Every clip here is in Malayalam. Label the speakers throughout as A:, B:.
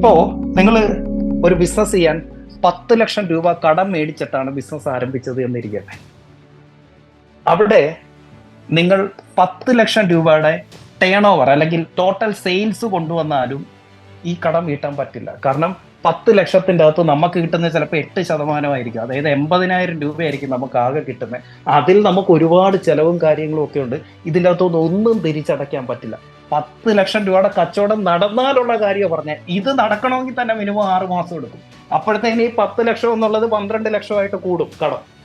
A: ഇപ്പോ നിങ്ങൾ ഒരു ബിസിനസ് ചെയ്യാൻ പത്ത് ലക്ഷം രൂപ കടം മേടിച്ചിട്ടാണ് ബിസിനസ് ആരംഭിച്ചത് എന്നിരിക്കട്ടെ. അവിടെ നിങ്ങൾ പത്ത് ലക്ഷം രൂപയുടെ ടേൺ ഓവർ അല്ലെങ്കിൽ ടോട്ടൽ സെയിൽസ് കൊണ്ടുവന്നാലും ഈ കടം വീട്ടാൻ പറ്റില്ല. കാരണം പത്ത് ലക്ഷത്തിന്റെ അകത്ത് നമുക്ക് കിട്ടുന്ന ചിലപ്പോൾ എട്ട് ശതമാനമായിരിക്കും അതായത് എൺപതിനായിരം രൂപയായിരിക്കും നമുക്ക് ആകെ കിട്ടുന്നത്. അതിൽ നമുക്ക് ഒരുപാട് ചിലവും കാര്യങ്ങളും ഒക്കെ ഉണ്ട്. ഇതിന്റെ അകത്തുനിന്ന് ഒന്നും തിരിച്ചടയ്ക്കാൻ പറ്റില്ല. പത്ത് ലക്ഷം രൂപയുടെ കച്ചവടം നടന്നാലുള്ള കാര്യം പറഞ്ഞ. ഇത് നടക്കണമെങ്കിൽ തന്നെ മിനിമം ആറ് മാസം എടുക്കും. അപ്പോഴത്തേന് ഈ പത്ത് ലക്ഷം എന്നുള്ളത് പന്ത്രണ്ട് ലക്ഷമായിട്ട് കൂടും കടം.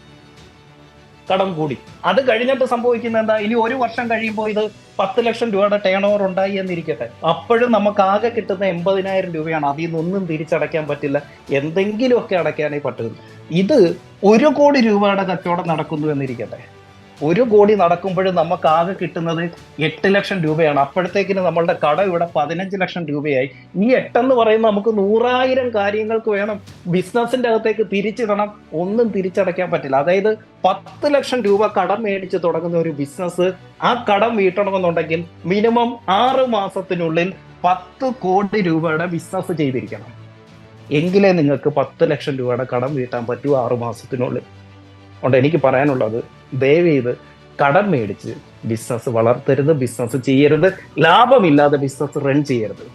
A: കടം കൂടി. അത് കഴിഞ്ഞിട്ട് സംഭവിക്കുന്ന എന്താ? ഇനി ഒരു വർഷം കഴിയുമ്പോൾ ഇത് പത്ത് ലക്ഷം രൂപയുടെ ടേൺ ഓവർ ഉണ്ടായി എന്നിരിക്കട്ടെ. അപ്പോഴും നമുക്ക് ആകെ കിട്ടുന്ന എൺപതിനായിരം രൂപയാണ്. അതിൽ നിന്നൊന്നും തിരിച്ചടയ്ക്കാൻ പറ്റില്ല. എന്തെങ്കിലുമൊക്കെ അടയ്ക്കാനേ പറ്റുള്ളൂ. ഇത് ഒരു കോടി രൂപയുടെ കച്ചവടം നടക്കുന്നു എന്നിരിക്കട്ടെ. ഒരു കോടി നടക്കുമ്പോഴും നമുക്ക് ആകെ കിട്ടുന്നത് എട്ട് ലക്ഷം രൂപയാണ്. അപ്പോഴത്തേക്കിന് നമ്മളുടെ കട ഇവിടെ പതിനഞ്ച് ലക്ഷം രൂപയായി. ഈ എട്ടെന്ന് പറയുമ്പോൾ നമുക്ക് നൂറായിരം കാര്യങ്ങൾക്ക് വേണം. ബിസിനസിന്റെ അകത്തേക്ക് തിരിച്ചിടണം. ഒന്നും തിരിച്ചടയ്ക്കാൻ പറ്റില്ല. അതായത് പത്ത് ലക്ഷം രൂപ കടം മേടിച്ച് തുടങ്ങുന്ന ഒരു ബിസിനസ് ആ കടം വീട്ടണമെന്നുണ്ടെങ്കിൽ മിനിമം ആറ് മാസത്തിനുള്ളിൽ പത്ത് കോടി രൂപയുടെ ബിസിനസ് ചെയ്തിരിക്കണം. എങ്കിലേ നിങ്ങൾക്ക് പത്ത് ലക്ഷം രൂപയുടെ കടം വീട്ടാൻ പറ്റൂ ആറു മാസത്തിനുള്ളിൽ. അതുകൊണ്ട് എനിക്ക് പറയാനുള്ളത് ദയവ് കടം മേടിച്ച് ബിസിനസ് വളർത്തരുത് ബിസിനസ് ചെയ്യരുത് ലാഭമില്ലാതെ ബിസിനസ് റൺ ചെയ്യരുത്.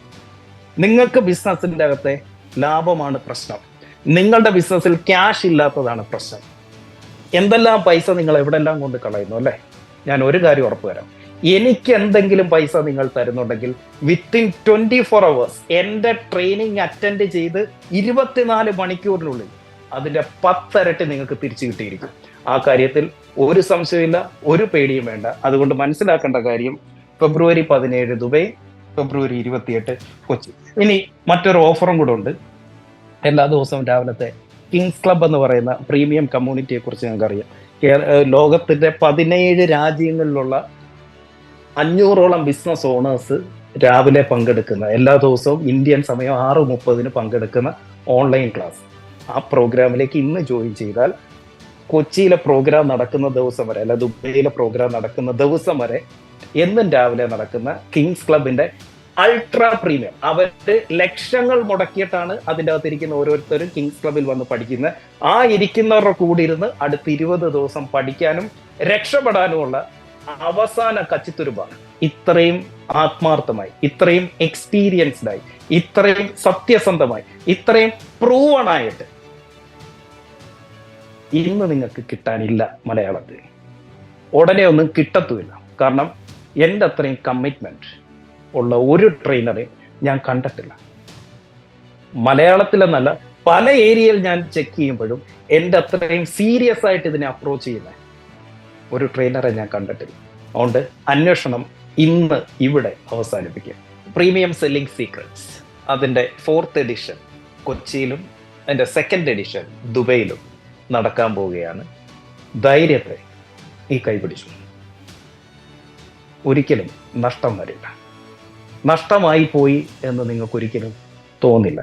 A: നിങ്ങൾക്ക് ബിസിനസ്സിന്റെ അകത്തെ ലാഭമാണ് പ്രശ്നം. നിങ്ങളുടെ ബിസിനസ്സിൽ ക്യാഷ് ഇല്ലാത്തതാണ് പ്രശ്നം. എന്തെല്ലാം പൈസ നിങ്ങൾ എവിടെല്ലാം കൊണ്ട് കളയുന്നു അല്ലേ? ഞാൻ ഒരു കാര്യം ഉറപ്പ് തരാം. എനിക്ക് എന്തെങ്കിലും പൈസ നിങ്ങൾ തരുന്നുണ്ടെങ്കിൽ വിത്തിൻ ട്വന്റി ഫോർ അവേഴ്സ് എന്റെ ട്രെയിനിങ് അറ്റൻഡ് ചെയ്ത് ഇരുപത്തിനാല് മണിക്കൂറിനുള്ളിൽ അതിന്റെ പത്തരട്ടി നിങ്ങൾക്ക് തിരിച്ചു കിട്ടിയിരിക്കും. ആ കാര്യത്തിൽ ഒരു സംശയമില്ല ഒരു പേടിയും വേണ്ട. അതുകൊണ്ട് മനസ്സിലാക്കേണ്ട കാര്യം ഫെബ്രുവരി പതിനേഴ് ദുബൈ ഫെബ്രുവരി ഇരുപത്തിയെട്ട് കൊച്ചി. ഇനി മറ്റൊരു ഓഫറും കൂടെ ഉണ്ട്. എല്ലാ ദിവസവും രാവിലത്തെ കിങ്സ് ക്ലബ് എന്ന് പറയുന്ന പ്രീമിയം കമ്മ്യൂണിറ്റിയെ കുറിച്ച് ഞങ്ങൾക്ക് അറിയാം ലോകത്തിന്റെ പതിനേഴ് രാജ്യങ്ങളിലുള്ള അഞ്ഞൂറോളം ബിസിനസ് ഓണേഴ്സ് രാവിലെ പങ്കെടുക്കുന്ന എല്ലാ ദിവസവും ഇന്ത്യൻ സമയം ആറ് മുപ്പതിന് പങ്കെടുക്കുന്ന ഓൺലൈൻ ക്ലാസ്. ആ പ്രോഗ്രാമിലേക്ക് ഇന്ന് ജോയിൻ ചെയ്താൽ കൊച്ചിയിലെ പ്രോഗ്രാം നടക്കുന്ന ദിവസം വരെ അല്ല ദുബൈയിലെ പ്രോഗ്രാം നടക്കുന്ന ദിവസം വരെ എന്നും രാവിലെ നടക്കുന്ന കിങ്സ് ക്ലബിന്റെ അൾട്രാ പ്രീമിയം അവർ ലക്ഷങ്ങൾ മുടക്കിയിട്ടാണ് അതിന്റെ അകത്തിരിക്കുന്ന ഓരോരുത്തരും കിങ്സ് ക്ലബിൽ വന്ന് പഠിക്കുന്നത്. ആ ഇരിക്കുന്നവരുടെ കൂടി ഇരുന്ന് അടുത്ത ഇരുപത് ദിവസം പഠിക്കാനും രക്ഷപ്പെടാനുമുള്ള അവസാന കച്ചിത്തുരുമ്പാണ്. ഇത്രയും ആത്മാർത്ഥമായി ഇത്രയും എക്സ്പീരിയൻസ്ഡായി ഇത്രയും സത്യസന്ധമായി ഇത്രയും പ്രൂവൺ ആയിട്ട് ഇന്ന് നിങ്ങൾക്ക് കിട്ടാനില്ല മലയാളത്തിൽ. ഉടനെ ഒന്നും കിട്ടത്തുമില്ല. കാരണം എന്റെ അത്രയും കമ്മിറ്റ്മെന്റ് ഉള്ള ഒരു ട്രെയിനറെ ഞാൻ കണ്ടിട്ടില്ല. മലയാളത്തിലെന്നല്ല പല ഏരിയയിൽ ഞാൻ ചെക്ക് ചെയ്യുമ്പോഴും എന്റെ അത്രയും സീരിയസ് ആയിട്ട് ഇതിനെ അപ്രോച്ച് ചെയ്യുന്ന ഒരു ട്രെയിനറെ ഞാൻ കണ്ടിട്ടില്ല. അതുകൊണ്ട് അന്വേഷണം ഇന്ന് ഇവിടെ അവസാനിപ്പിക്കുക പ്രീമിയം സെല്ലിംഗ് സീക്രട്സ് അതിന്റെ ഫോർത്ത് എഡിഷൻ കൊച്ചിയിലും അതിന്റെ സെക്കൻഡ് എഡിഷൻ ദുബൈയിലും. നടക്കാൻ പോവുകയാണ്. ധൈര്യത്തെ ഈ കൈപിടിച്ചു. ഒരിക്കലും നഷ്ടം വരില്ല. നഷ്ടമായി പോയി എന്ന് നിങ്ങൾക്ക് ഒരിക്കലും തോന്നില്ല.